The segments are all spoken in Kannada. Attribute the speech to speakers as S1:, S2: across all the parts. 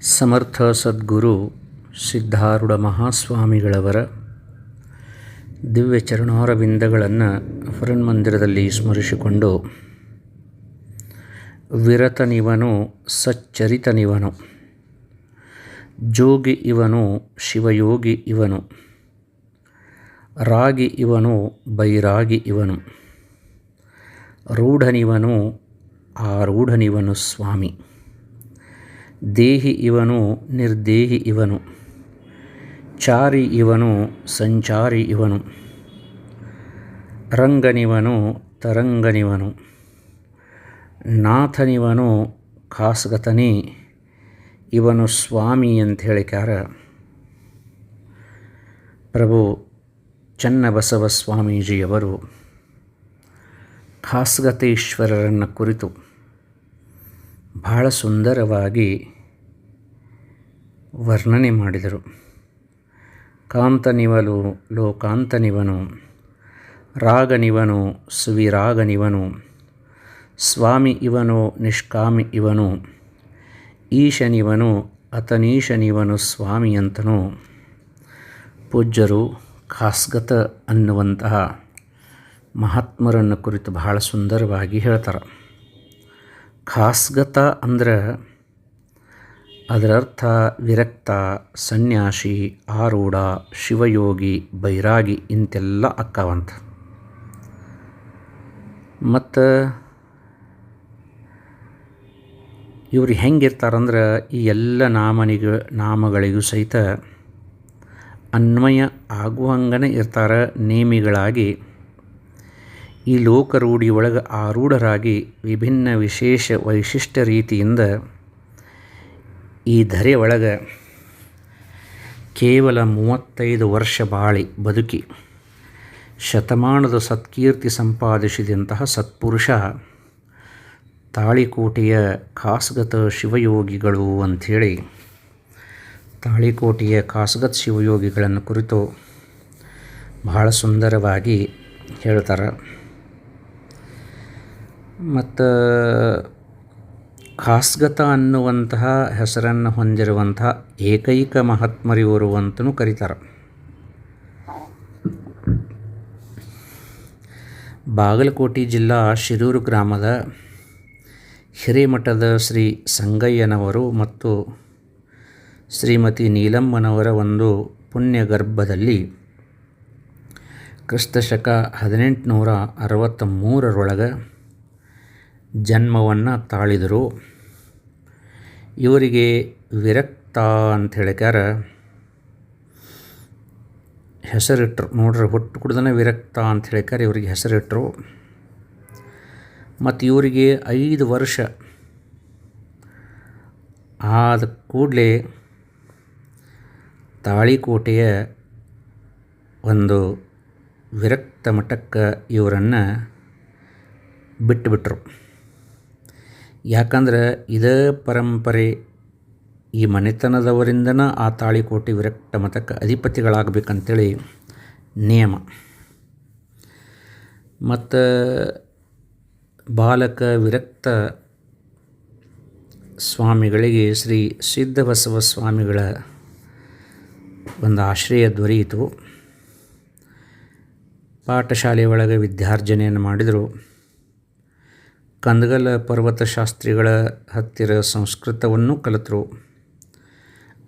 S1: ಸಮರ್ಥ ಸದ್ಗುರು ಸಿದ್ಧಾರೂಢ ಮಹಾಸ್ವಾಮಿಗಳವರ ದಿವ್ಯ ಚರಣಾರವಿಂದಗಳನ್ನು ಮಂದಿರದಲ್ಲಿ ಸ್ಮರಿಸಿಕೊಂಡು, ವಿರತನಿವನು ಸಚ್ಚರಿತನಿವನು, ಜೋಗಿ ಇವನು ಶಿವಯೋಗಿ ಇವನು, ರಾಗಿ ಇವನು ಬೈರಾಗಿ ಇವನು, ರೂಢನಿವನು ಆ ರೂಢನಿವನು ಸ್ವಾಮಿ. ದೇಹಿ ಇವನು ನಿರ್ದೇಹಿ ಇವನು. ಚಾರಿ ಇವನು ಸಂಚಾರಿ ಇವನು. ರಂಗನಿವನು ತರಂಗನಿವನು. ನಾಥನಿವನು ಖಾಸ್ಗತನಿ, ಇವನು ಸ್ವಾಮಿ ಅಂತ ಹೇಳಿಕಾರ ಪ್ರಭು ಚನ್ನಬಸವ ಸ್ವಾಮೀಜಿಯವರು ಖಾಸ್ಗತೇಶ್ವರರನ್ನು ಕುರಿತು ಬಹಳ ಸುಂದರವಾಗಿ ವರ್ಣನೆ ಮಾಡಿದರು. ಕಾಂತನಿವಲು ಲೋಕಾಂತನಿವನು, ರಾಗನಿವನು, ಸುವಿರಾಗನಿವನು, ಸ್ವಾಮಿ ಇವನು ನಿಷ್ಕಾಮಿ ಇವನು, ಈಶನಿವನು ಅತನೀಶನಿವನು ಸ್ವಾಮಿ ಅಂತನು. ಪೂಜ್ಯರು ಖಾಸ್ಗತ ಅನ್ನುವಂತಹ ಮಹಾತ್ಮರನ್ನು ಕುರಿತು ಬಹಳ ಸುಂದರವಾಗಿ ಹೇಳ್ತಾರೆ. ಖಾಸ್ಗತ ಅಂದ್ರೆ ಅದರರ್ಥ ವಿರಕ್ತ, ಸನ್ಯಾಸಿ, ಆರೂಢ, ಶಿವಯೋಗಿ, ಬೈರಾಗಿ ಇಂತೆಲ್ಲ ಅಕ್ಕವಂತ. ಮತ್ತು ಇವ್ರು ಹೆಂಗಿರ್ತಾರಂದ್ರೆ ಈ ಎಲ್ಲ ನಾಮನಿಗ, ನಾಮಗಳಿಗೂ ಸಹಿತ ಅನ್ವಯ ಆಗುವಂಗನೇ ಇರ್ತಾರೆ ನೇಮಿಗಳಾಗಿ. ಈ ಲೋಕರೂಢಿಯೊಳಗೆ ಆರೂಢರಾಗಿ ವಿಭಿನ್ನ ವಿಶೇಷ ವೈಶಿಷ್ಟ್ಯ ರೀತಿಯಿಂದ ಈ ಧರೆ ಒಳಗೆ ಕೇವಲ ಮೂವತ್ತೈದು ವರ್ಷ ಬಾಳಿ ಬದುಕಿ ಶತಮಾನದ ಸತ್ಕೀರ್ತಿ ಸಂಪಾದಿಸಿದಂತಹ ಸತ್ಪುರುಷ ತಾಳಿಕೋಟೆಯ ಖಾಸಗತ ಶಿವಯೋಗಿಗಳು ಅಂಥೇಳಿ ತಾಳಿಕೋಟೆಯ ಖಾಸ್ಗತ್ ಶಿವಯೋಗಿಗಳನ್ನು ಕುರಿತು ಬಹಳ ಸುಂದರವಾಗಿ ಹೇಳ್ತಾರೆ. ಮತ್ತು ಖಾಸ್ಗತ ಅನ್ನುವಂತಹ ಹೆಸರನ್ನು ಹೊಂದಿರುವಂತಹ ಏಕೈಕ ಮಹಾತ್ಮರಿವರು ಅಂತಲೂ ಕರೀತಾರೆ. ಬಾಗಲಕೋಟೆ ಜಿಲ್ಲಾ ಶಿರೂರು ಗ್ರಾಮದ ಹಿರೇಮಠದ ಶ್ರೀ ಸಂಗಯ್ಯನವರು ಮತ್ತು ಶ್ರೀಮತಿ ನೀಲಮ್ಮನವರ ಒಂದು ಪುಣ್ಯ ಗರ್ಭದಲ್ಲಿ ಕ್ರಿಸ್ತಶಕ ಹದಿನೆಂಟುನೂರ ಅರವತ್ತ ಮೂರರೊಳಗೆ ಜನ್ಮವನ್ನು ತಾಳಿದರು. ಇವರಿಗೆ ವಿರಕ್ತ ಅಂತ ಹೇಳಿಕಾರ ಹೆಸರಿಟ್ಟರು ನೋಡ್ರಿ, ಹುಟ್ಟು ಕುಡ್ದನೇ ವಿರಕ್ತ ಅಂತ ಹೇಳಿಕಾರ ಇವರಿಗೆ ಹೆಸರಿಟ್ಟರು ಮತ್ತು ಇವರಿಗೆ ಐದು ವರ್ಷ ಆದ ಕೂಡಲೇ ತಾಳಿಕೋಟೆಯ ಒಂದು ವಿರಕ್ತ ಮಠಕ್ಕೆ ಇವರನ್ನು ಬಿಟ್ಟುಬಿಟ್ರು ಯಾಕಂದ್ರೆ ಇದೇ ಪರಂಪರೆ ಈ ಮನೆತನದವರಿಂದನ ಆ ತಾಳಿಕೋಟೆ ವಿರಕ್ತ ಮಠಕ್ಕೆ ಅಧಿಪತಿಗಳಾಗಬೇಕಂತೇಳಿ ನಿಯಮ. ಮತ್ತು ಬಾಲಕ ವಿರಕ್ತ ಸ್ವಾಮಿಗಳಿಗೆ ಶ್ರೀ ಸಿದ್ಧಬಸವ ಸ್ವಾಮಿಗಳ ಒಂದು ಆಶ್ರಯ ದೊರೆಯಿತು. ಪಾಠಶಾಲೆ ಒಳಗೆ ವಿದ್ಯಾರ್ಜನೆಯನ್ನು ಮಾಡಿದರು. ಕಂದಗಲ ಪರ್ವತಶಾಸ್ತ್ರಿಗಳ ಹತ್ತಿರ ಸಂಸ್ಕೃತವನ್ನು ಕಲಿತರು.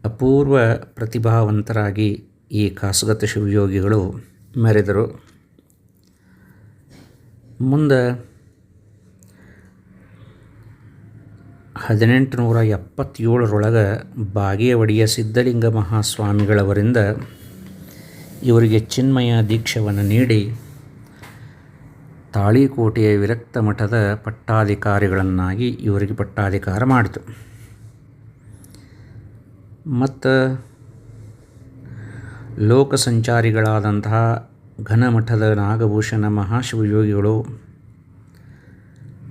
S1: ಅಪೂರ್ವ ಪ್ರತಿಭಾವಂತರಾಗಿ ಈ ಖಾಸಗತ ಶಿವಯೋಗಿಗಳು ಮೆರೆದರು. ಮುಂದೆ ಹದಿನೆಂಟು ನೂರ ಎಪ್ಪತ್ತೇಳರೊಳಗೆ ಬಾಗೇವಾಡಿಯ ಸಿದ್ಧಲಿಂಗ ಮಹಾಸ್ವಾಮಿಗಳವರಿಂದ ಇವರಿಗೆ ಚಿನ್ಮಯ ದೀಕ್ಷವನ್ನು ನೀಡಿ ತಾಳಿಕೋಟೆಯ ವಿರಕ್ತ ಮಠದ ಪಟ್ಟಾಧಿಕಾರಿಗಳನ್ನಾಗಿ ಇವರಿಗೆ ಪಟ್ಟಾಧಿಕಾರ ಮಾಡಿತು. ಮತ್ತು ಲೋಕ ಸಂಚಾರಿಗಳಾದಂತಹ ಘನಮಠದ ನಾಗಭೂಷಣ ಮಹಾಶಿವಯೋಗಿಗಳು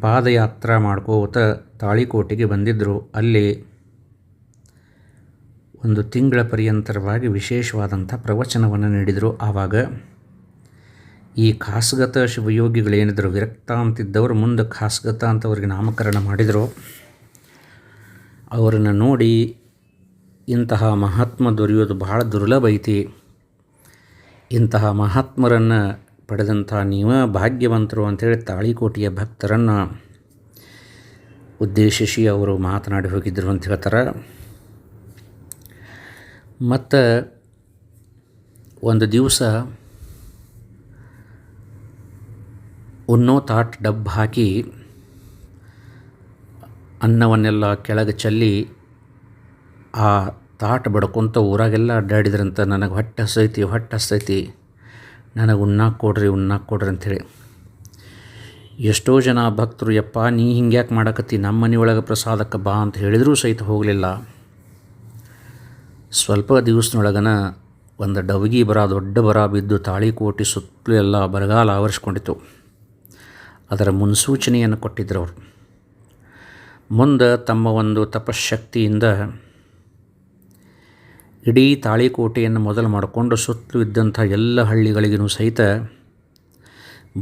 S1: ಪಾದಯಾತ್ರ ಮಾಡ್ಕೋತ ತಾಳಿಕೋಟೆಗೆ ಬಂದಿದ್ದರು ಅಲ್ಲಿ ಒಂದು ತಿಂಗಳ ಪರ್ಯಂತರವಾಗಿ ವಿಶೇಷವಾದಂಥ ಪ್ರವಚನವನ್ನು ನೀಡಿದರು. ಆವಾಗ ಈ ಖಾಸ್ಗತ ಶಿವಯೋಗಿಗಳೇನಿದ್ರು, ವಿರಕ್ತ ಅಂತಿದ್ದವರು ಮುಂದೆ ಖಾಸಗತ ಅಂತ ಅವರಿಗೆ ನಾಮಕರಣ ಮಾಡಿದರು. ಅವರನ್ನು ನೋಡಿ ಇಂತಹ ಮಹಾತ್ಮ ದೊರೆಯೋದು ಭಾಳ ದುರ್ಲಭ ಐತಿ. ಇಂತಹ ಮಹಾತ್ಮರನ್ನು ಪಡೆದಂಥ ನೀವ ಭಾಗ್ಯವಂತರು ಅಂಥೇಳಿ ತಾಳಿಕೋಟೆಯ ಭಕ್ತರನ್ನು ಉದ್ದೇಶಿಸಿ ಅವರು ಮಾತನಾಡಿ ಹೋಗಿದ್ದರು ಅಂತ ಹೇಳ್ತಾರೆ. ಮತ್ತು ಒಂದು ದಿವಸ ಉಣ್ಣೋ ತಾಟ್ ಡಬ್ ಹಾಕಿ ಅನ್ನವನ್ನೆಲ್ಲ ಕೆಳಗೆ ಚೆಲ್ಲಿ ಆ ತಾಟ್ ಬಡ್ಕೊತ ಊರಾಗೆಲ್ಲ ಅಡ್ಡಾಡಿದ್ರಂತ ನನಗೆ ಹೊಟ್ಟೆ ಹಸೈತಿ ಹೊಟ್ಟೆ ಹಸೈತಿ ನನಗೆ ಉಣ್ಣಾಕೆ ಕೊಡ್ರಿ ಉಣ್ಣಾಕೆ ಕೊಡ್ರಿ ಅಂಥೇಳಿ. ಎಷ್ಟೋ ಜನ ಭಕ್ತರು, ಯಪ್ಪ, ನೀ ಹಿಂಗ್ಯಾಕೆ ಮಾಡಕತ್ತಿ? ನಮ್ಮ ಮನೆಯೊಳಗೆ ಪ್ರಸಾದಕ್ಕೆ ಬಾ ಅಂತ ಹೇಳಿದರೂ ಸಹಿತ ಹೋಗಲಿಲ್ಲ. ಸ್ವಲ್ಪ ದಿವಸದೊಳಗನ ಒಂದು ಡವಗಿ ಬರ, ದೊಡ್ಡ ಬರ ಬಿದ್ದು ತಾಳಿಕೋಟಿ ಸುತ್ತಲೂ ಎಲ್ಲ ಬರಗಾಲ ಆವರಿಸ್ಕೊಂಡಿತು ಅದರ ಮುನ್ಸೂಚನೆಯನ್ನು ಕೊಟ್ಟಿದ್ದರು ಅವರು. ಮುಂದೆ ತಮ್ಮ ಒಂದು ತಪಶಕ್ತಿಯಿಂದ ಇಡೀ ತಾಳಿಕೋಟೆಯನ್ನು ಮೊದಲು ಮಾಡಿಕೊಂಡು ಸುತ್ತಲೂ ಇದ್ದಂಥ ಎಲ್ಲ ಹಳ್ಳಿಗಳಿಗೂ ಸಹಿತ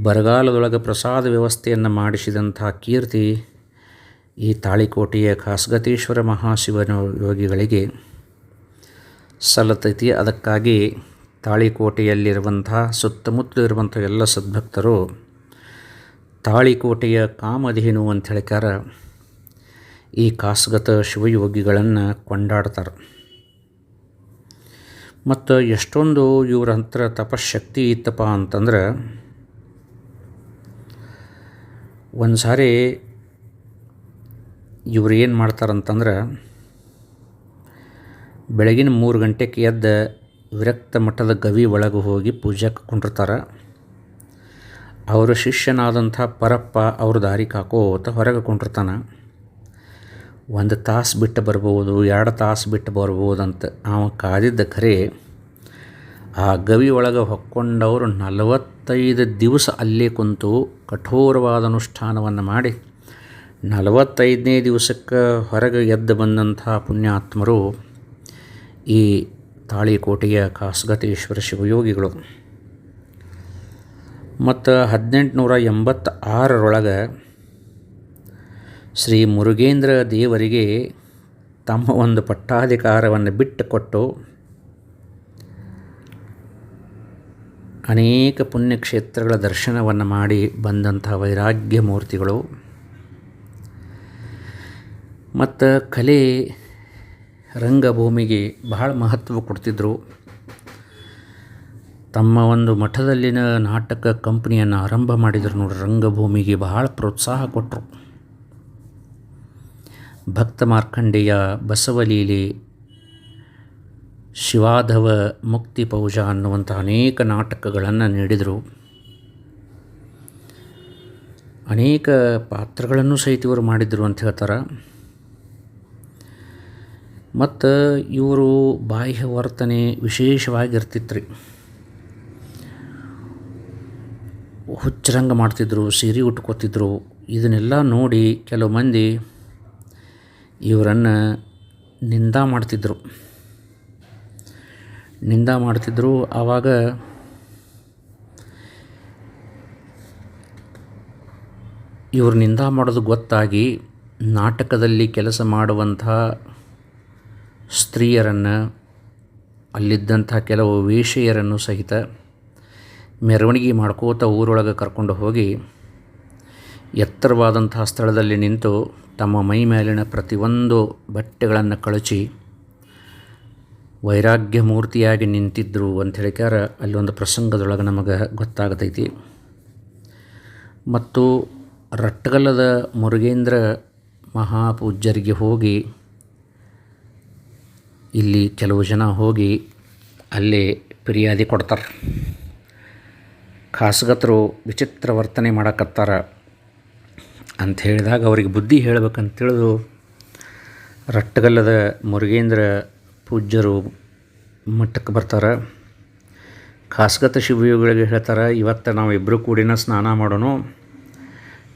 S1: ಬರಗಾಲದೊಳಗೆ ಪ್ರಸಾದ ವ್ಯವಸ್ಥೆಯನ್ನು ಮಾಡಿಸಿದಂಥ ಕೀರ್ತಿ ಈ ತಾಳಿಕೋಟೆಯ ಖಾಸಗತೇಶ್ವರ ಮಹಾಶಿವನ ಯೋಗಿಗಳಿಗೆ ಸಲ್ಲತೈತಿ. ಅದಕ್ಕಾಗಿ ತಾಳಿಕೋಟೆಯಲ್ಲಿರುವಂಥ ಸುತ್ತಮುತ್ತಲು ಇರುವಂಥ ಎಲ್ಲ ಸದ್ಭಕ್ತರು ತಾಳಿಕೋಟೆಯ ಕಾಮಧೇನು ಅಂತ ಹೇಳ್ಕಾರ ಈ ಕಾಸ್ಗತ ಶಿವಯೋಗಿಗಳನ್ನು ಕೊಂಡಾಡ್ತಾರೆ. ಮತ್ತು ಎಷ್ಟೊಂದು ಇವ್ರ ಹತ್ರ ತಪಶಕ್ತಿ ಇತ್ತಪ್ಪ ಅಂತಂದ್ರೆ, ಒಂದು ಸಾರಿ ಇವ್ರು ಏನು ಮಾಡ್ತಾರಂತಂದ್ರೆ ಬೆಳಗಿನ ಮೂರು ಗಂಟೆಗೆ ಎದ್ದ ವಿರಕ್ತ ಮಠದ ಗವಿ ಒಳಗೆ ಹೋಗಿ ಪೂಜೆ ಕುಂಡಿರ್ತಾರೆ ಅವರ ಶಿಷ್ಯನಾದಂಥ ಪರಪ್ಪ ಅವ್ರ ದಾರಿ ಕಾಕೋತ ಹೊರಗೆ ಕೊಂಡಿರ್ತಾನೆ. ಒಂದು ತಾಸು ಬಿಟ್ಟು ಬರ್ಬೋದು, ಎರಡು ತಾಸು ಬಿಟ್ಟು ಬರ್ಬೋದಂತ ಅವ ಕಾದಿದ್ದ ಖರೆ ಆ ಗವಿ ಒಳಗೆ ಹೊಕ್ಕೊಂಡವರು ನಲವತ್ತೈದು ದಿವಸ ಅಲ್ಲೇ ಕುಂತು ಕಠೋರವಾದ ಅನುಷ್ಠಾನವನ್ನು ಮಾಡಿ ನಲವತ್ತೈದನೇ ದಿವಸಕ್ಕೆ ಹೊರಗೆ ಎದ್ದು ಬಂದಂಥ ಪುಣ್ಯಾತ್ಮರು ಈ ತಾಳಿಕೋಟೆಯ ಖಾಸಗತೇಶ್ವರ ಶಿವಯೋಗಿಗಳು. ಮತ್ತು ಹದಿನೆಂಟುನೂರ ಎಂಬತ್ತಾರರೊಳಗೆ ಶ್ರೀ ಮುರುಗೇಂದ್ರ ದೇವರಿಗೆ ತಮ್ಮ ಒಂದು ಪಟ್ಟಾಧಿಕಾರವನ್ನು ಬಿಟ್ಟು ಕೊಟ್ಟು ಅನೇಕ ಪುಣ್ಯಕ್ಷೇತ್ರಗಳ ದರ್ಶನವನ್ನು ಮಾಡಿ ಬಂದಂಥ ವೈರಾಗ್ಯ ಮೂರ್ತಿಗಳು. ಮತ್ತು ಕಲೆ ರಂಗಭೂಮಿಗೆ ಬಹಳ ಮಹತ್ವ ಕೊಡ್ತಿದ್ದರು ತಮ್ಮ ಒಂದು ಮಠದಲ್ಲಿನ ನಾಟಕ ಕಂಪ್ನಿಯನ್ನು ಆರಂಭ ಮಾಡಿದರು ನೋಡಿ ರಂಗಭೂಮಿಗೆ ಬಹಳ ಪ್ರೋತ್ಸಾಹ ಕೊಟ್ಟರು ಭಕ್ತ ಮಾರ್ಕಂಡೇಯ ಬಸವಲೀಲೆ ಶಿವಾಧವ ಮುಕ್ತಿ ಪೌಜ ಅನ್ನುವಂಥ ಅನೇಕ ನಾಟಕಗಳನ್ನು ನೀಡಿದರು. ಅನೇಕ ಪಾತ್ರಗಳನ್ನು ಸಹಿತ ಇವರು ಮಾಡಿದರು ಅಂತ ಹೇಳ್ತಾರೆ. ಮತ್ತು ಇವರು ಬಾಹ್ಯ ವರ್ತನೆ ವಿಶೇಷವಾಗಿರ್ತಿತ್ತು ರೀ ಹುಚ್ಚರಂಗ ಮಾಡ್ತಿದ್ರು, ಸೀರೆ ಉಟ್ಕೋತಿದ್ರು. ಇದನ್ನೆಲ್ಲ ನೋಡಿ ಕೆಲವು ಮಂದಿ ಇವರನ್ನು ನಿಂದ ಮಾಡ್ತಿದ್ದರು ನಿಂದ ಮಾಡ್ತಿದ್ದರು ಆವಾಗ ಇವರು ನಿಂದ ಮಾಡೋದು ಗೊತ್ತಾಗಿ ನಾಟಕದಲ್ಲಿ ಕೆಲಸ ಮಾಡುವಂಥ ಸ್ತ್ರೀಯರನ್ನು, ಅಲ್ಲಿದ್ದಂಥ ಕೆಲವು ವೇಷೆಯರನ್ನು ಸಹಿತ ಮೆರವಣಿಗೆ ಮಾಡ್ಕೋತ ಊರೊಳಗೆ ಕರ್ಕೊಂಡು ಹೋಗಿ ಎತ್ತರವಾದಂತಹ ಸ್ಥಳದಲ್ಲಿ ನಿಂತು ತಮ್ಮ ಮೈ ಮೇಲಿನ ಪ್ರತಿಯೊಂದು ಬಟ್ಟೆಗಳನ್ನು ಕಳಚಿ ವೈರಾಗ್ಯ ಮೂರ್ತಿಯಾಗಿ ನಿಂತಿದ್ದರು ಅಂತ ಹೇಳಿಕಾರ ಅಲ್ಲೊಂದು ಪ್ರಸಂಗದೊಳಗೆ ನಮಗೆ ಗೊತ್ತಾಗತೈತಿ. ಮತ್ತು ರಟ್ಟಗಲ್ಲದ ಮುರುಗೇಂದ್ರ ಮಹಾಪೂಜ್ಯರಿಗೆ ಹೋಗಿ ಇಲ್ಲಿ ಕೆಲವು ಜನ ಹೋಗಿ ಅಲ್ಲೇ ಫಿರ್ಯಾದಿ ಕೊಡ್ತಾರೆ. ಖಾಸಗತರು ವಿಚಿತ್ರ ವರ್ತನೆ ಮಾಡಕತ್ತಾರ ಅಂತ ಹೇಳಿದಾಗ ಅವ್ರಿಗೆ ಬುದ್ಧಿ ಹೇಳ್ಬೇಕಂತ ತಿಳಿದು ರಟ್ಟಗಲ್ಲದ ಮುರುಗೇಂದ್ರ ಪೂಜ್ಯರು ಮಟ್ಟಕ್ಕೆ ಬರ್ತಾರೆ. ಖಾಸಗತ ಶಿವಯೋಗಿಗಳಿಗೆ ಹೇಳ್ತಾರೆ, ಇವತ್ತು ನಾವು ಇಬ್ಬರು ಕೂಡಿನ ಸ್ನಾನ ಮಾಡೋಣ.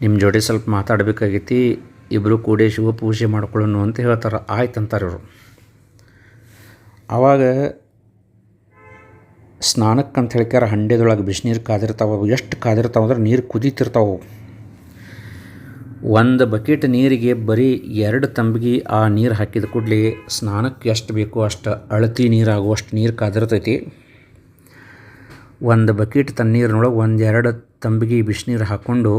S1: ನಿಮ್ಮ ಜೋಡಿ ಸ್ವಲ್ಪ ಮಾತಾಡಬೇಕಾಗೈತಿ. ಇಬ್ಬರು ಕೂಡಿ ಶಿವ ಪೂಜೆ ಮಾಡ್ಕೊಳ್ಳೋಣ ಅಂತ ಹೇಳ್ತಾರೆ. ಆಯ್ತು ಅಂತಾರೆ ಇವರು. ಆವಾಗ ಸ್ನಾನಕ್ಕೆ ಅಂತ ಹೇಳ್ಕ್ಯಾರ ಹಂಡೆದೊಳಗೆ ಬಿಸಿನೀರು ಕಾದಿರ್ತಾವೆ, ಎಷ್ಟು ಕಾದಿರ್ತಾವೆ ಅಂದ್ರೆ ನೀರು ಕುದೀತಿರ್ತಾವೆ. ಒಂದು ಬಕೆಟ್ ನೀರಿಗೆ ಬರೀ ಎರಡು ತಂಬಿಗೆ ಆ ನೀರು ಹಾಕಿದ ಕೂಡಲೇ ಸ್ನಾನಕ್ಕೆ ಎಷ್ಟು ಬೇಕೋ ಅಷ್ಟು ಅಳತಿ ನೀರಾಗುವಷ್ಟು ನೀರು ಕಾದಿರ್ತೈತಿ. ಒಂದು ಬಕೆಟ್ ತಣ್ಣೀರಿನೊಳಗೆ ಒಂದೆರಡು ತಂಬಿಗೆ ಬಿಸಿನೀರು ಹಾಕ್ಕೊಂಡು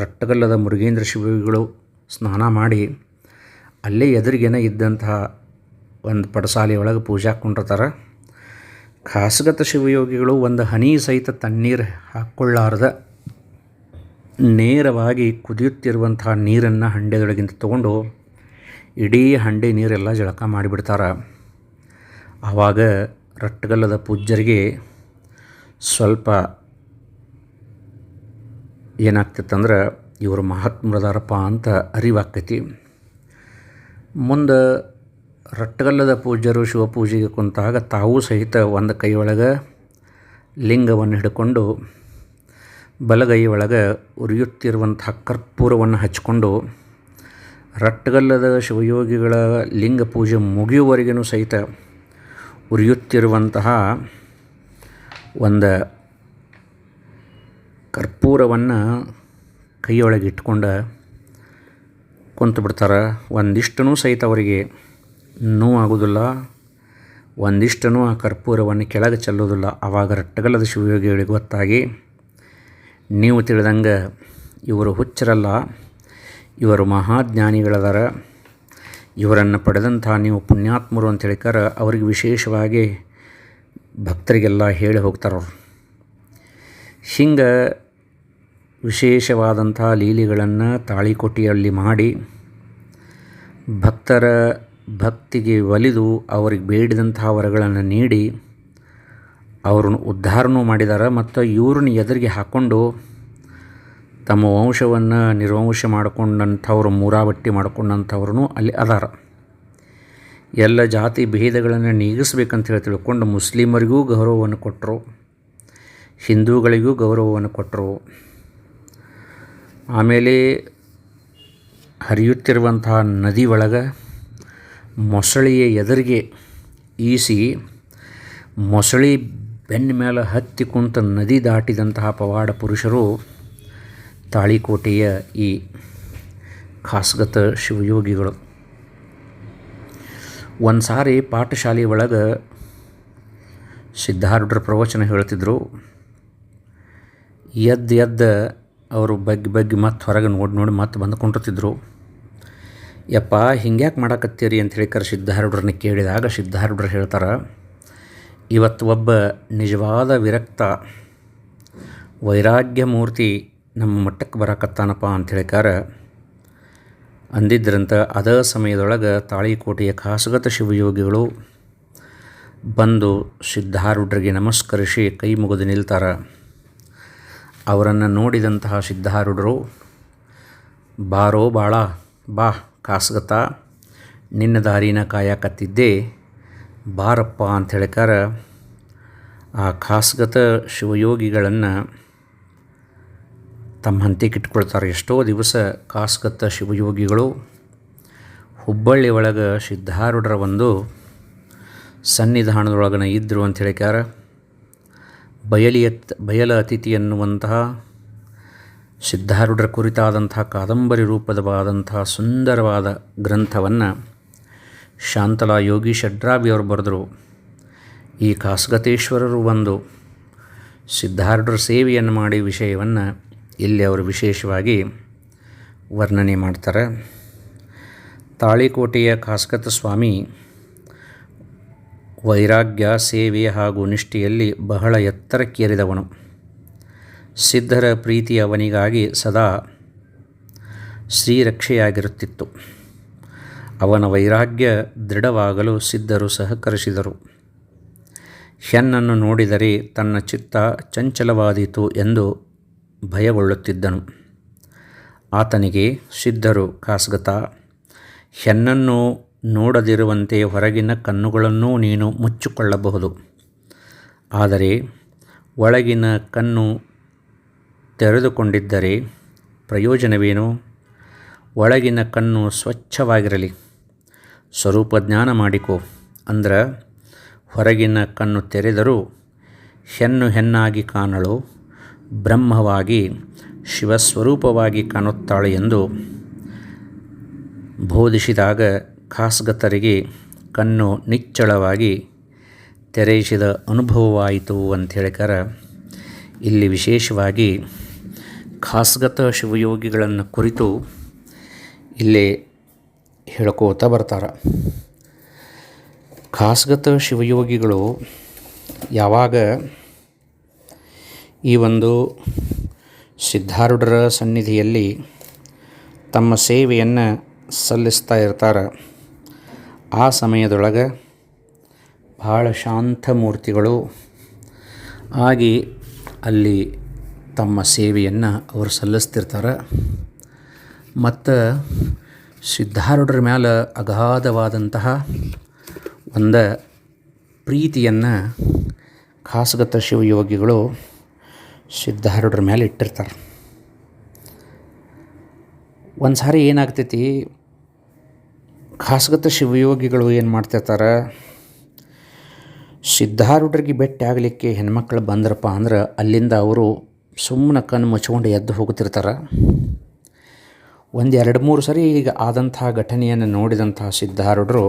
S1: ರಟ್ಟಗಲ್ಲದ ಮುರುಗೇಂದ್ರ ಶಿವಗಳು ಸ್ನಾನ ಮಾಡಿ ಅಲ್ಲೇ ಎದುರಿಗೇನ ಇದ್ದಂತಹ ಒಂದು ಪಡಸಾಲೆಯೊಳಗೆ ಪೂಜೆ ಹಾಕ್ಕೊಂಡಿರ್ತಾರೆ ಖಾಸಗತ ಶಿವಯೋಗಿಗಳು ಒಂದು ಹನಿ ಸಹಿತ ತಣ್ಣೀರು ಹಾಕ್ಕೊಳ್ಳಾರದ ನೇರವಾಗಿ ಕುದಿಯುತ್ತಿರುವಂತಹ ನೀರನ್ನು ಹಂಡೆದೊಳಗಿಂದ ತಗೊಂಡು ಇಡೀ ಹಂಡೆ ನೀರೆಲ್ಲ ಜಳಕ ಮಾಡಿಬಿಡ್ತಾರೆ. ಆವಾಗ ರಟ್ಟಗಲ್ಲದ ಪೂಜ್ಯರಿಗೆ ಸ್ವಲ್ಪ ಏನಾಗ್ತಿತ್ತಂದ್ರೆ, ಇವರು ಮಹಾತ್ಮರದಾರಪ್ಪ ಅಂತ ಅರಿವಾಗ್ತೈತಿ. ಮುಂದೆ ರಟ್ಟಗಲ್ಲದ ಪೂಜ್ಯರು ಶಿವಪೂಜೆಗೆ ಕುಂತಾಗ ತಾವೂ ಸಹಿತ ಒಂದು ಕೈಯೊಳಗೆ ಲಿಂಗವನ್ನು ಹಿಡ್ಕೊಂಡು ಬಲಗೈ ಒಳಗೆ ಉರಿಯುತ್ತಿರುವಂತಹ ಕರ್ಪೂರವನ್ನು ಹಚ್ಕೊಂಡು ರಟ್ಟಗಲ್ಲದ ಶಿವಯೋಗಿಗಳ ಲಿಂಗ ಪೂಜೆ ಮುಗಿಯುವವರೆಗೂ ಸಹಿತ ಉರಿಯುತ್ತಿರುವಂತಹ ಒಂದು ಕರ್ಪೂರವನ್ನು ಕೈಯೊಳಗೆ ಇಟ್ಕೊಂಡು ಕುಂತು ಬಿಡ್ತಾರೆ. ಒಂದಿಷ್ಟೂ ಸಹಿತ ಅವರಿಗೆ ನೋವಾಗೋದಿಲ್ಲ ಒಂದಿಷ್ಟನೂ ಆ ಕರ್ಪೂರವನ್ನು ಕೆಳಗೆ ಚೆಲ್ಲೋದಿಲ್ಲ ಆವಾಗ ರಟ್ಟಗಲದ ಶಿವಯೋಗಿಗಳಿಗೆ ಗೊತ್ತಾಗಿ ನೀವು ತಿಳಿದಂಗೆ ಇವರು ಹುಚ್ಚರಲ್ಲ. ಇವರು ಮಹಾಜ್ಞಾನಿಗಳದಾರ. ಇವರನ್ನು ಪಡೆದಂಥ ನೀವು ಪುಣ್ಯಾತ್ಮರು ಅಂತ ಹೇಳ್ಕಾರ ಅವ್ರಿಗೆ ವಿಶೇಷವಾಗಿ ಭಕ್ತರಿಗೆಲ್ಲ ಹೇಳಿ ಹೋಗ್ತಾರವ್ರು ಹಿಂಗೆ ವಿಶೇಷವಾದಂಥ ಲೀಲೆಗಳನ್ನು ತಾಳಿಕೊಟ್ಟಿಯಲ್ಲಿ ಮಾಡಿ ಭಕ್ತರ ಭಕ್ತಿಗೆ ಒಲಿದು ಅವ್ರಿಗೆ ಬೇಡಿದಂತಹ ವರಗಳನ್ನು ನೀಡಿ ಅವ್ರನ್ನ ಉದ್ಧಾರನೂ ಮಾಡಿದ್ದಾರೆ ಮತ್ತು ಇವ್ರನ್ನ ಎದುರಿಗೆ ಹಾಕ್ಕೊಂಡು ತಮ್ಮ ವಂಶವನ್ನು ನಿರ್ವಂಶ ಮಾಡಿಕೊಂಡಂಥವ್ರು ಮೂರಾವಟ್ಟಿ ಮಾಡ್ಕೊಂಡಂಥವ್ರೂ ಅಲ್ಲಿ ಅದಾರ. ಎಲ್ಲ ಜಾತಿ ಭೇದಗಳನ್ನು ನೀಗಿಸ್ಬೇಕಂತ ಹೇಳಿ ತಿಳ್ಕೊಂಡು ಮುಸ್ಲಿಮರಿಗೂ ಗೌರವವನ್ನು ಕೊಟ್ಟರು, ಹಿಂದೂಗಳಿಗೂ ಗೌರವವನ್ನು ಕೊಟ್ಟರು. ಆಮೇಲೆ ಹರಿಯುತ್ತಿರುವಂತಹ ನದಿ ಒಳಗೆ ಮೊಸಳೆಯ ಎದುರಿಗೆ ಈಸಿ ಮೊಸಳಿ ಬೆನ್ನ ಮೇಲೆ ಹತ್ತಿ ಕುಂತ ನದಿ ದಾಟಿದಂತಹ ಪವಾಡ ಪುರುಷರು ತಾಳಿಕೋಟೆಯ ಈ ಖಾಸಗತ ಶಿವಯೋಗಿಗಳು. ಒಂದು ಸಾರಿ ಪಾಠಶಾಲೆ ಒಳಗೆ ಸಿದ್ಧಾರೂಢರ ಪ್ರವಚನ ಹೇಳ್ತಿದ್ರು, ಎದ್ದು ಎದ್ದ ಅವರು ಬಗ್ಗಿ ಬಗ್ಗಿ ಮತ್ತೆ ಹೊರಗೆ ನೋಡಿ ನೋಡಿ ಮತ್ತೆ ಬಂದು ಕುಂಟಿರ್ತಿದ್ರು ಯಪ್ಪ, ಹಿಂಗ್ಯಾಕೆ ಮಾಡಾಕತ್ತೀರಿ ಅಂತ ಹೇಳಿ ಕರೆ ಸಿದ್ಧಾರೂಢರನ್ನ ಕೇಳಿದಾಗ ಸಿದ್ಧಾರೂಢರು ಹೇಳ್ತಾರೆ, ಇವತ್ತು ಒಬ್ಬ ನಿಜವಾದ ವಿರಕ್ತ ವೈರಾಗ್ಯ ಮೂರ್ತಿ ನಮ್ಮ ಮಟ್ಟಕ್ಕೆ ಬರಾಕತ್ತಾನಪ್ಪ ಅಂತ ಹೇಳಿಕಾರ, ಅಂದಿದ್ರಂತ ಅದ ಸಮಯದೊಳಗೆ ತಾಳಿಕೋಟೆಯ ಖಾಸಗತ ಶಿವಯೋಗಿಗಳು ಬಂದು ಸಿದ್ಧಾರೂಢರಿಗೆ ನಮಸ್ಕರಿಸಿ ಕೈ ಮುಗಿದು ನಿಲ್ತಾರೆ. ಅವರನ್ನು ನೋಡಿದಂತಹ ಸಿದ್ಧಾರೂಢರು, ಬಾರೋ ಬಾಳ, ಬಾ ಖಾಸಗತ ನಿನ್ನ ದಾರಿನ ಕಾಯಕತ್ತಿದ್ದೆ ಬಾರಪ್ಪ ಅಂತ ಹೇಳಿಕಾರ ಆ ಖಾಸ್ಗತ ಶಿವಯೋಗಿಗಳನ್ನು ತಮ್ಮ ಹಂತಿಗೆ ಇಟ್ಕೊಳ್ತಾರೆ. ಎಷ್ಟೋ ದಿವಸ ಖಾಸ್ಗತ ಶಿವಯೋಗಿಗಳು ಹುಬ್ಬಳ್ಳಿ ಒಳಗೆ ಸಿದ್ಧಾರೂಢರ ಒಂದು ಸನ್ನಿಧಾನದೊಳಗನ ಇದ್ದರು ಅಂತ ಹೇಳಿಕಾರ ಬಯಲಿಯತ್ ಬಯಲ ಅತಿಥಿ ಎನ್ನುವಂತಹ ಸಿದ್ಧಾರೂಢರ ಕುರಿತಾದಂಥ ಕಾದಂಬರಿ ರೂಪದವಾದಂಥ ಸುಂದರವಾದ ಗ್ರಂಥವನ್ನು ಶಾಂತಲಾ ಯೋಗಿ ಷಡ್ರಾಬಿಯವರು ಬರೆದರು. ಈ ಖಾಸಗತೇಶ್ವರರು ಒಂದು ಸಿದ್ಧಾರೂಢರ ಸೇವೆಯನ್ನು ಮಾಡಿ ವಿಷಯವನ್ನು ಇಲ್ಲಿ ಅವರು ವಿಶೇಷವಾಗಿ ವರ್ಣನೆ ಮಾಡ್ತಾರೆ. ತಾಳಿಕೋಟೆಯ ಖಾಸಗತ ಸ್ವಾಮಿ ವೈರಾಗ್ಯ ಸೇವೆ ಹಾಗೂ ನಿಷ್ಠೆಯಲ್ಲಿ ಬಹಳ ಎತ್ತರಕ್ಕೇರಿದವನು. ಸಿದ್ಧರ ಪ್ರೀತಿ ಅವನಿಗಾಗಿ ಸದಾ ಶ್ರೀರಕ್ಷೆಯಾಗಿರುತ್ತಿತ್ತು. ಅವನ ವೈರಾಗ್ಯ ದೃಢವಾಗಲು ಸಿದ್ಧರು ಸಹಕರಿಸಿದರು. ಹೆನ್ನನ್ನು ನೋಡಿದರೆ ತನ್ನ ಚಿತ್ತ ಚಂಚಲವಾದೀತು ಎಂದು ಭಯಗೊಳ್ಳುತ್ತಿದ್ದನು. ಆತನಿಗೆ, ಸಿದ್ಧರು, ಖಾಸ್ಗತ ಹೆನ್ನನ್ನು ನೋಡದಿರುವಂತೆ ಹೊರಗಿನ ಕಣ್ಣುಗಳನ್ನೂ ನೀನು ಮುಚ್ಚಿಕೊಳ್ಳಬಹುದು. ಆದರೆ ಒಳಗಿನ ಕಣ್ಣು ತೆರೆದುಕೊಂಡಿದ್ದರೆ ಪ್ರಯೋಜನವೇನು? ಒಳಗಿನ ಕಣ್ಣು ಸ್ವಚ್ಛವಾಗಿರಲಿ. ಸ್ವರೂಪ ಜ್ಞಾನ ಮಾಡಿಕೊ. ಅಂದ್ರೆ, ಹೊರಗಿನ ಕಣ್ಣು ತೆರೆದರೂ ಹೆಣ್ಣು ಹೆಣ್ಣಾಗಿ ಕಾಣಲು, ಬ್ರಹ್ಮವಾಗಿ, ಶಿವಸ್ವರೂಪವಾಗಿ ಕಾಣುತ್ತಾಳೆ ಎಂದು ಬೋಧಿಸಿದಾಗ ಖಾಸ್ಗತರಿಗೆ ಕಣ್ಣು ನಿಚ್ಚಳವಾಗಿ ತೆರೆಯಿಸಿದ ಅನುಭವವಾಯಿತು ಅಂತ ಹೇಳಿಕರ ಇಲ್ಲಿ ವಿಶೇಷವಾಗಿ ಖಾಸ್ಗತ ಶಿವಯೋಗಿಗಳನ್ನು ಕುರಿತು ಇಲ್ಲಿ ಹೇಳ್ಕೋತ ಬರ್ತಾರೆ. ಖಾಸ್ಗತ ಶಿವಯೋಗಿಗಳು ಯಾವಾಗ ಈ ಒಂದು ಸಿದ್ಧಾರೂಢರ ಸನ್ನಿಧಿಯಲ್ಲಿ ತಮ್ಮ ಸೇವೆಯನ್ನು ಸಲ್ಲಿಸ್ತಾ ಇರ್ತಾರೆ, ಆ ಸಮಯದೊಳಗೆ ಭಾಳ ಶಾಂತ ಮೂರ್ತಿಗಳು ಆಗಿ ಅಲ್ಲಿ ತಮ್ಮ ಸೇವೆಯನ್ನು ಅವರು ಸಲ್ಲಿಸ್ತಿರ್ತಾರೆ. ಮತ್ತು ಸಿದ್ಧಾರೂಢರ ಮ್ಯಾಲೆ ಅಗಾಧವಾದಂತಹ ಒಂದು ಪ್ರೀತಿಯನ್ನು ಖಾಸಗತ ಶಿವಯೋಗಿಗಳು ಸಿದ್ಧಾರೂಢರ ಮೇಲೆ ಇಟ್ಟಿರ್ತಾರೆ. ಒಂದು ಸಾರಿ ಏನಾಗ್ತೈತಿ, ಖಾಸಗತ ಶಿವಯೋಗಿಗಳು ಏನು ಮಾಡ್ತಿರ್ತಾರೆ, ಸಿದ್ಧಾರೂಢರಿಗೆ ಭೇಟಿ ಆಗಲಿಕ್ಕೆ ಹೆಣ್ಮಕ್ಳು ಬಂದ್ರಪ್ಪ ಅಂದ್ರೆ ಅಲ್ಲಿಂದ ಅವರು ಸುಮ್ಮನೆ ಕಣ್ಣು ಮುಚ್ಕೊಂಡು ಎದ್ದು ಹೋಗ್ತಿರ್ತಾರೆ ಒಂದು ಎರಡು ಮೂರು ಸರಿ ಈಗ ಆದಂತಹ ಘಟನೆಯನ್ನು ನೋಡಿದಂತಹ ಸಿದ್ಧಾರೂಢರು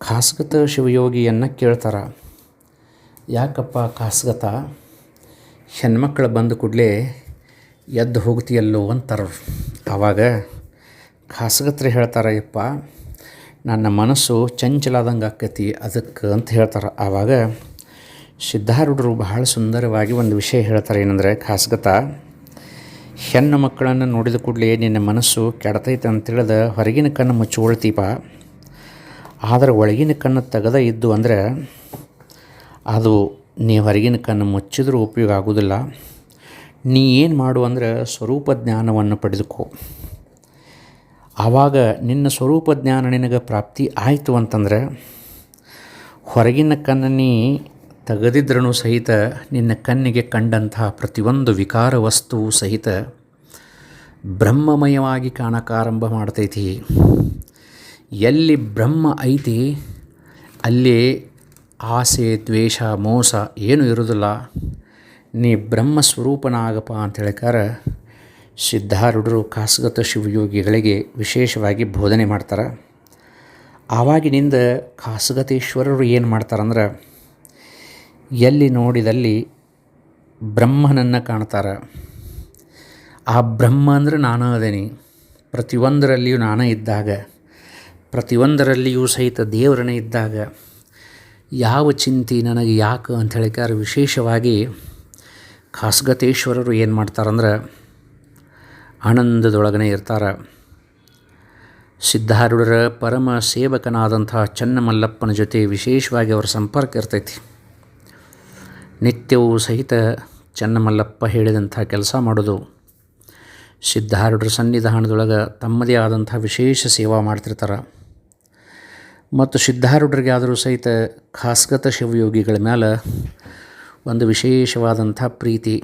S1: ಖಾಸಗತ ಶಿವಯೋಗಿಯನ್ನು ಕೇಳ್ತಾರೆ. ಯಾಕಪ್ಪ ಖಾಸಗತ? ಹೆಣ್ಮಕ್ಳು ಬಂದ ಕೂಡಲೇ ಎದ್ದು ಹೋಗ್ತೀಯಲ್ಲೋ ಅಂತಾರೆ. ಆವಾಗ ಖಾಸಗತ್ರು ಹೇಳ್ತಾರೆ, ಯಪ್ಪ, ನನ್ನ ಮನಸ್ಸು ಚಂಚಲಾದಂಗೆ ಆಕೈತಿ ಅದಕ್ಕೆ ಅಂತ ಹೇಳ್ತಾರೆ. ಆವಾಗ ಸಿದ್ಧಾರೂಢರು ಬಹಳ ಸುಂದರವಾಗಿ ಒಂದು ವಿಷಯ ಹೇಳ್ತಾರೆ ಏನಂದರೆ, ಖಾಸಗತ, ಹೆಣ್ಣು ಮಕ್ಕಳನ್ನು ನೋಡಿದ ಕೂಡಲೇ ನಿನ್ನ ಮನಸ್ಸು ಕೆಡತೈತೆ ಅಂತೇಳಿದ ಹೊರಗಿನ ಕಣ್ಣು ಮುಚ್ಚಿಕೊಳ್ತೀಪ ಆದರೆ ಒಳಗಿನ ಕಣ್ಣು ತೆಗೆದ ಇದ್ದು ಅಂದರೆ, ಅದು ನೀ ಹೊರಗಿನ ಕಣ್ಣು ಮುಚ್ಚಿದ್ರೂ ಉಪಯೋಗ ಆಗೋದಿಲ್ಲ. ನೀ ಏನು ಮಾಡು ಅಂದರೆ ಸ್ವರೂಪ ಜ್ಞಾನವನ್ನು ಪಡೆದುಕೋ. ಆವಾಗ ನಿನ್ನ ಸ್ವರೂಪ ಜ್ಞಾನ ನಿನಗೆ ಪ್ರಾಪ್ತಿ ಆಯಿತು ಅಂತಂದರೆ, ಹೊರಗಿನ ಕಣ್ಣು ನೀ ತೆಗೆದಿದ್ರೂ ಸಹಿತ ನಿನ್ನ ಕಣ್ಣಿಗೆ ಕಂಡಂತಹ ಪ್ರತಿಯೊಂದು ವಿಕಾರ ವಸ್ತು ಸಹಿತ ಬ್ರಹ್ಮಮಯವಾಗಿ ಕಾಣಕ್ಕಾರಂಭ ಮಾಡ್ತೈತಿ. ಎಲ್ಲಿ ಬ್ರಹ್ಮ ಐತಿ, ಅಲ್ಲಿ ಆಸೆ, ದ್ವೇಷ, ಮೋಸ ಏನೂ ಇರೋದಿಲ್ಲ ನೀ ಬ್ರಹ್ಮ ಸ್ವರೂಪನಾಗಪ್ಪ ಅಂತ ಹೇಳಿಕಾರ ಸಿದ್ಧಾರೂಢರು, ಖಾಸಗತ ಶಿವಯೋಗಿಗಳಿಗೆ ವಿಶೇಷವಾಗಿ ಬೋಧನೆ ಮಾಡ್ತಾರೆ. ಆವಾಗಿನಿಂದ ಖಾಸಗತೇಶ್ವರರು ಏನು ಮಾಡ್ತಾರಂದ್ರೆ ಎಲ್ಲಿ ನೋಡಿದಲ್ಲಿ ಬ್ರಹ್ಮನನ್ನು ಕಾಣ್ತಾರೆ? ಆ ಬ್ರಹ್ಮ ಅಂದರೆ ನಾನು ಅದೇನಿ. ಪ್ರತಿಯೊಂದರಲ್ಲಿಯೂ ನಾನು ಇದ್ದಾಗ, ಪ್ರತಿಯೊಂದರಲ್ಲಿಯೂ ಸಹಿತ ದೇವರನೇ ಇದ್ದಾಗ, ಯಾವ ಚಿಂತೆ ನನಗೆ ಯಾಕೆ ಅಂತ ಹೇಳಿಕಾರ ವಿಶೇಷವಾಗಿ ಖಾಸಗತೇಶ್ವರರು ಏನು ಮಾಡ್ತಾರಂದ್ರೆ ಆನಂದದೊಳಗನೆ ಇರ್ತಾರೆ. ಸಿದ್ಧಾರೂಢರ ಪರಮ ಸೇವಕನಾದಂತಹ ಚನ್ನಮಲ್ಲಪ್ಪನ ಜೊತೆ ವಿಶೇಷವಾಗಿ ಅವರ ಸಂಪರ್ಕ ಇರ್ತೈತಿ. ನಿತ್ಯವೂ ಸಹಿತ ಚನ್ನಮಲ್ಲಪ್ಪ ಹೇಳಿದಂಥ ಕೆಲಸ ಮಾಡೋದು. ಸಿದ್ಧಾರೂಢರ ಸನ್ನಿಧಾನದೊಳಗೆ ತಮ್ಮದೇ ಆದಂಥ ವಿಶೇಷ ಸೇವಾ ಮಾಡ್ತಿರ್ತಾರೆ. ಮತ್ತು ಸಿದ್ಧಾರೂಢರಿಗೆ ಆದರೂ ಸಹಿತ ಖಾಸಗತ ಶಿವಯೋಗಿಗಳ ಮೇಲೆ ಒಂದು ವಿಶೇಷವಾದಂಥ ಪ್ರೀತಿ.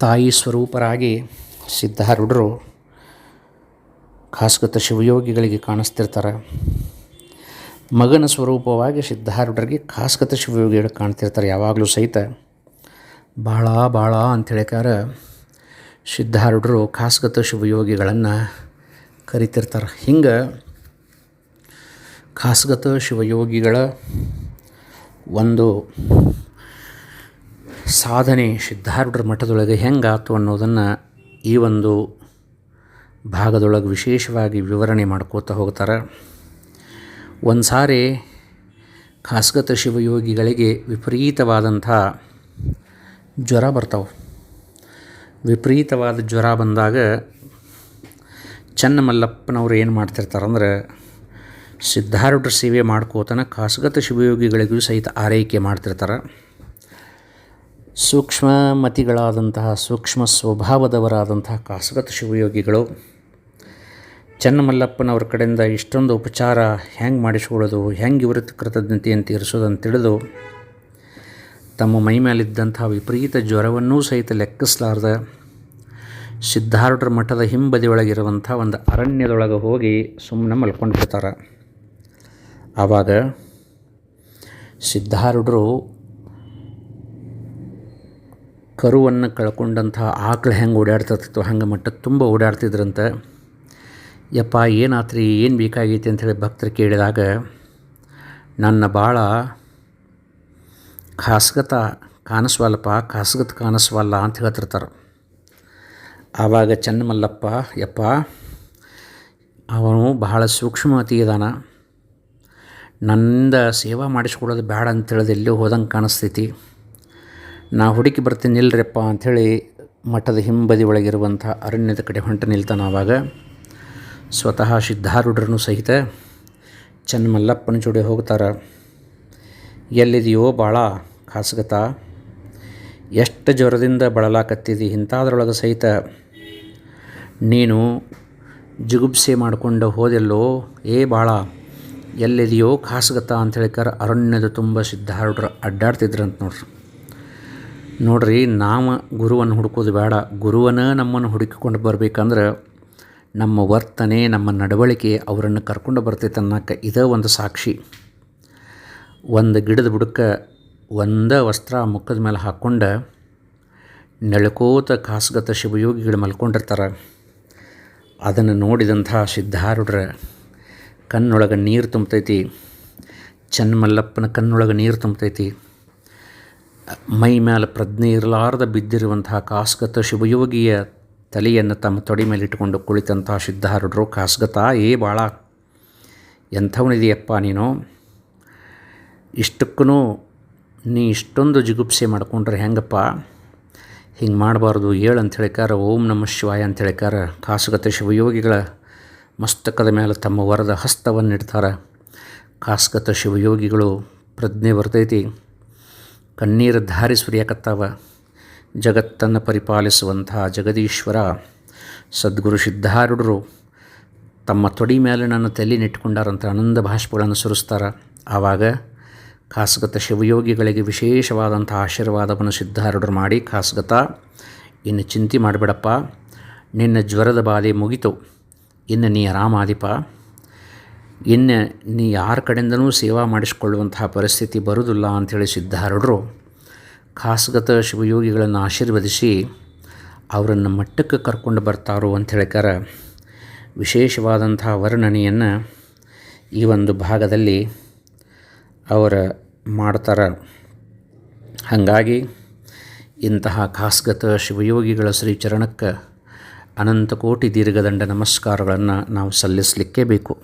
S1: ತಾಯಿ ಸ್ವರೂಪರಾಗಿ ಸಿದ್ಧಾರೂಢರು ಖಾಸಗತ ಶಿವಯೋಗಿಗಳಿಗೆ ಕಾಣಿಸ್ತಿರ್ತಾರೆ. ಮಗನ ಸ್ವರೂಪವಾಗಿ ಸಿದ್ಧಾರೂಢರಿಗೆ ಖಾಸಗತ ಶಿವಯೋಗಿಗಳು ಕಾಣ್ತಿರ್ತಾರೆ. ಯಾವಾಗಲೂ ಸಹಿತ ಭಾಳ ಭಾಳ ಅಂಥೇಳಿಕಾರ ಸಿದ್ಧಾರೂಢರು ಖಾಸಗತ ಶಿವಯೋಗಿಗಳನ್ನು ಕರಿತಿರ್ತಾರೆ. ಹಿಂಗೆ ಖಾಸಗತ ಶಿವಯೋಗಿಗಳ ಒಂದು ಸಾಧನೆ ಸಿದ್ಧಾರೂಢರ ಮಠದೊಳಗೆ ಹೆಂಗಾತು ಅನ್ನೋದನ್ನು ಈ ಒಂದು ಭಾಗದೊಳಗೆ ವಿಶೇಷವಾಗಿ ವಿವರಣೆ ಮಾಡ್ಕೋತಾ ಹೋಗ್ತಾರೆ. ಒಂದು ಸಾರಿ ಖಾಸಗತ ಶಿವಯೋಗಿಗಳಿಗೆ ವಿಪರೀತವಾದಂಥ ಜ್ವರ ಬರ್ತಾವೆ. ವಿಪರೀತವಾದ ಜ್ವರ ಬಂದಾಗ ಚನ್ನಮಲ್ಲಪ್ಪನವರು ಏನು ಮಾಡ್ತಿರ್ತಾರಂದ್ರೆ ಸಿದ್ಧಾರೂಢರ ಸೇವೆ ಮಾಡ್ಕೋತನ ಖಾಸಗತ ಶಿವಯೋಗಿಗಳಿಗೂ ಸಹಿತ ಆರೈಕೆ ಮಾಡ್ತಿರ್ತಾರೆ. ಸೂಕ್ಷ್ಮ ಮತಿಗಳಾದಂತಹ ಸೂಕ್ಷ್ಮ ಸ್ವಭಾವದವರಾದಂತಹ ಖಾಸಗತ ಶಿವಯೋಗಿಗಳು ಚನ್ನಮಲ್ಲಪ್ಪನವ್ರ ಕಡೆಯಿಂದ ಇಷ್ಟೊಂದು ಉಪಚಾರ ಹೆಂಗೆ ಮಾಡಿಸ್ಕೊಳ್ಳೋದು, ಹೆಂಗೆ ಇವ್ರ ಕೃತಜ್ಞತೆಯನ್ನು ತೀರಿಸೋದು ಅಂತ ತಿಳಿದು ತಮ್ಮ ಮೈ ಮೇಲಿದ್ದಂಥ ವಿಪರೀತ ಜ್ವರವನ್ನೂ ಸಹಿತ ಲೆಕ್ಕಿಸಲಾರ್ದ ಸಿದ್ಧಾರೂಢರ ಮಠದ ಹಿಂಬದಿಯೊಳಗಿರುವಂಥ ಒಂದು ಅರಣ್ಯದೊಳಗೆ ಹೋಗಿ ಸುಮ್ಮನೆ ಮಲ್ಕೊಂಡು ಬಿಡ್ತಾರೆ ಆವಾಗ ಸಿದ್ಧಾರೂಢರು ಕರುವನ್ನು ಕಳ್ಕೊಂಡಂಥ ಆಕಳು ಹೆಂಗೆ ಓಡಾಡ್ತಿರ್ತಿತ್ತು ಹಂಗೆ ಮಟ್ಟ ತುಂಬ ಓಡಾಡ್ತಿದ್ರಂತೆ ಯಪ್ಪ, ಏನಾತ್ರಿ, ಏನು ಬೇಕಾಗೈತಿ ಅಂಥೇಳಿ ಭಕ್ತರು ಕೇಳಿದಾಗ, ನನ್ನ ಭಾಳ ಖಾಸಗತ ಕಾಣಿಸ್ವಲ್ಲಪ್ಪ ಖಾಸಗತ ಕಾಣಿಸ್ವಲ್ಲ ಅಂತ ಹೇಳ್ತಿರ್ತಾರೆ. ಆವಾಗ ಚನ್ನಮಲ್ಲಪ್ಪ, ಯಪ್ಪ, ಅವನು ಬಹಳ ಸೂಕ್ಷ್ಮತಿ ಇದಾನ. ನನ್ನಿಂದ ಸೇವಾ ಮಾಡಿಸ್ಕೊಳ್ಳೋದು ಬೇಡ ಅಂತೇಳಿದ ಎಲ್ಲೂ ಹೋದಂಗೆ ಕಾಣಿಸ್ತೈತಿ. ನಾ ಹುಡುಕಿ ಬರ್ತೀನಿ ನಿಲ್ರಪ್ಪ ಅಂಥೇಳಿ ಮಠದ ಹಿಂಬದಿ ಒಳಗಿರುವಂಥ ಅರಣ್ಯದ ಕಡೆ ಹೊಂಟ ನಿಲ್ತಾನೆ ಆವಾಗ. ಸ್ವತಃ ಸಿದ್ಧಾರೂಢರನ್ನು ಸಹಿತ ಚನ್ನಮಲ್ಲಪ್ಪನ ಜೋಡಿ ಹೋಗ್ತಾರೆ. ಎಲ್ಲಿದೆಯೋ ಭಾಳ ಖಾಸಗತ. ಎಷ್ಟು ಜ್ವರದಿಂದ ಬಳಲಾಕತ್ತಿದಿ ಇಂಥದ್ರೊಳಗೆ ಸಹಿತ. ನೀನು ಜಿಗುಪ್ಸೆ ಮಾಡಿಕೊಂಡು ಹೋದೆಲ್ಲೋ, ಏ ಭಾಳ ಎಲ್ಲಿದೆಯೋ ಖಾಸಗತ ಅಂತ ಹೇಳಿಕಾರ ಅರಣ್ಯದ ತುಂಬ ಸಿದ್ಧಾರೂಢರು ಅಡ್ಡಾಡ್ತಿದ್ರಂತ ನೋಡ್ರಿ. ನೋಡ್ರಿ ನಾವು ಗುರುವನ್ನು ಹುಡುಕೋದು ಬೇಡ. ಗುರುವನ ನಮ್ಮನ್ನು ಹುಡುಕಿಕೊಂಡು ಬರಬೇಕಂದ್ರೆ ನಮ್ಮ ವರ್ತನೆ, ನಮ್ಮ ನಡವಳಿಕೆ ಅವರನ್ನು ಕರ್ಕೊಂಡು ಬರ್ತೈತೆ ಅನ್ನೋಕೆ ಇದೇ ಒಂದು ಸಾಕ್ಷಿ. ಒಂದು ಗಿಡದ ಬುಡಕ್ಕ ಒಂದೇ ವಸ್ತ್ರ ಮುಖದ ಮೇಲೆ ಹಾಕ್ಕೊಂಡು ನೆಳ್ಕೋತ ಖಾಸಗತ ಶಿವಯೋಗಿಗಳು ಮಲ್ಕೊಂಡಿರ್ತಾರೆ. ಅದನ್ನು ನೋಡಿದಂಥ ಸಿದ್ಧಾರೂಢರ ಕಣ್ಣೊಳಗೆ ನೀರು ತುಂಬತೈತಿ, ಚನ್ಮಲ್ಲಪ್ಪನ ಕಣ್ಣೊಳಗೆ ನೀರು ತುಂಬತೈತಿ. ಮೈ ಮೇಲೆ ಪ್ರಜ್ಞೆ ಇರಲಾರ್ದ ಬಿದ್ದಿರುವಂತಹ ಕಾಸ್ಗತ ಶಿವಯೋಗಿಯ ತಲೆಯನ್ನು ತಮ್ಮ ತೊಡೆ ಮೇಲೆ ಇಟ್ಟುಕೊಂಡು ಕುಳಿತಂತಹ ಸಿದ್ಧಾರೂಢರು, ಕಾಸ್ಗತ, ಏ ಭಾಳ ಎಂಥವನಿದೆಯಪ್ಪ ನೀನು? ಇಷ್ಟಕ್ಕೂ ನೀ ಇಷ್ಟೊಂದು ಜಿಗುಪ್ಸೆ ಮಾಡಿಕೊಂಡ್ರೆ ಹೆಂಗಪ್ಪ? ಹಿಂಗೆ ಮಾಡಬಾರ್ದು, ಏಳು ಅಂತ ಹೇಳಿಕಾರ, ಓಂ ನಮ ಶಿವಾಯ ಅಂತ ಹೇಳಿಕಾರ, ಕಾಸುಗತ ಶಿವಯೋಗಿಗಳ ಮಸ್ತಕದ ಮೇಲೆ ತಮ್ಮ ವರದ ಹಸ್ತವನ್ನು ಇಡ್ತಾರೆ ಕಾಸ್ಗತ ಶಿವಯೋಗಿಗಳು ಪ್ರಜ್ಞೆ ಬರ್ತೈತಿ, ಕಣ್ಣೀರು ಧಾರಿ ಸುರಿಯಕತ್ತಾವ. ಜಗತ್ತನ್ನು ಪರಿಪಾಲಿಸುವಂತಹ ಜಗದೀಶ್ವರ ಸದ್ಗುರು ಸಿದ್ಧಾರೂಢರು ತಮ್ಮ ತೊಡಿ ಮೇಲೆ ನನ್ನ ತಲೆ ನೆಟ್ಟುಕೊಂಡಾರಂತ ಆನಂದ ಭಾಷ್ಪಗಳನ್ನು ಸುರಿಸ್ತಾರೆ. ಆವಾಗ ಖಾಸಗತ ಶಿವಯೋಗಿಗಳಿಗೆ ವಿಶೇಷವಾದಂಥ ಆಶೀರ್ವಾದವನ್ನು ಸಿದ್ಧಾರೂಢರು ಮಾಡಿ, ಖಾಸಗತ, ಇನ್ನು ಚಿಂತೆ ಮಾಡಬೇಡಪ್ಪ, ನಿನ್ನ ಜ್ವರದ ಬಾಧೆ ಮುಗಿತು, ಇನ್ನು ನೀ ಆರಾಮಾದಿಪ ಇನ್ನು ನೀ ಯಾರ ಕಡೆಯಿಂದನೂ ಸೇವಾ ಮಾಡಿಸಿಕೊಳ್ಳುವಂತಹ ಪರಿಸ್ಥಿತಿ ಬರುವುದಿಲ್ಲ ಅಂಥೇಳಿ ಸಿದ್ಧಾರೂಢರು ಖಾಸಗತ ಶಿವಯೋಗಿಗಳನ್ನು ಆಶೀರ್ವದಿಸಿ ಅವರನ್ನು ಮಟ್ಟಕ್ಕೆ ಕರ್ಕೊಂಡು ಬರ್ತಾರೋ ಅಂತ ಹೇಳಿಕಾರ ವಿಶೇಷವಾದಂತಹ ವರ್ಣನೆಯನ್ನು ಈ ಒಂದು ಭಾಗದಲ್ಲಿ ಅವರ ಮಾಡ್ತಾರೆ. ಹಾಗಾಗಿ ಇಂತಹ ಖಾಸಗತ ಶಿವಯೋಗಿಗಳ ಶ್ರೀಚರಣಕ್ಕೆ ಅನಂತ ಕೋಟಿ ದೀರ್ಘದಂಡ ನಮಸ್ಕಾರಗಳನ್ನು ನಾವು ಸಲ್ಲಿಸಲಿಕ್ಕೇ ಬೇಕು.